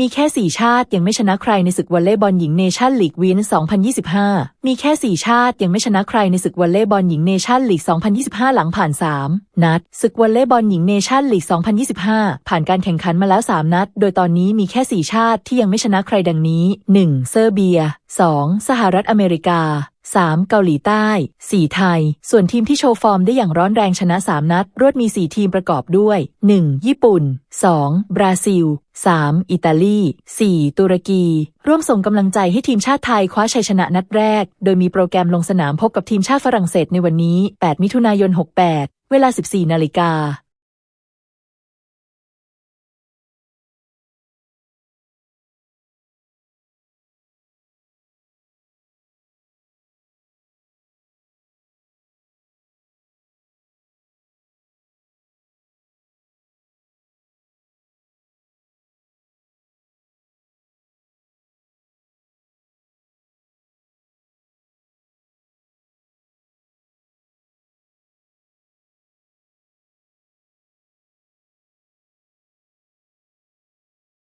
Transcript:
มีแค่ 4 ชาติยังไม่ชนะใครในศึกวอลเลย์บอลหญิงเนชั่นลีกวิน 2025 มีแค่ 4 ชาติยังไม่ชนะใครในศึกวอลเลย์บอลหญิงเนชั่นลีก 2025 หลังผ่าน 3 นัด ศึกวอลเลย์บอลหญิงเนชั่นลีก 2025 ผ่านการแข่งขันมาแล้ว 3 นัด โดยตอนนี้มีแค่ 4 ชาติที่ยังไม่ชนะใครดังนี้ 1. เซอร์เบีย 2. สหรัฐอเมริกา 3. เกาหลีใต้ 4. ไทย ส่วนทีมที่โชว์ฟอร์มได้อย่างร้อนแรงชนะ 3 นัด รวดมี 4 ทีมประกอบด้วย 1. ญี่ปุ่น 2. บราซิล 3. อิตาลี 4. ตุรกี ร่วมส่งกำลังใจให้ทีมชาติไทยคว้าชัยชนะนัดแรก โดยมีโปรแกรมลงสนามพบกับทีมชาติฝรั่งเศสในวันนี้ 8 มิถุนายน 68 เวลา 14 นาฬิกา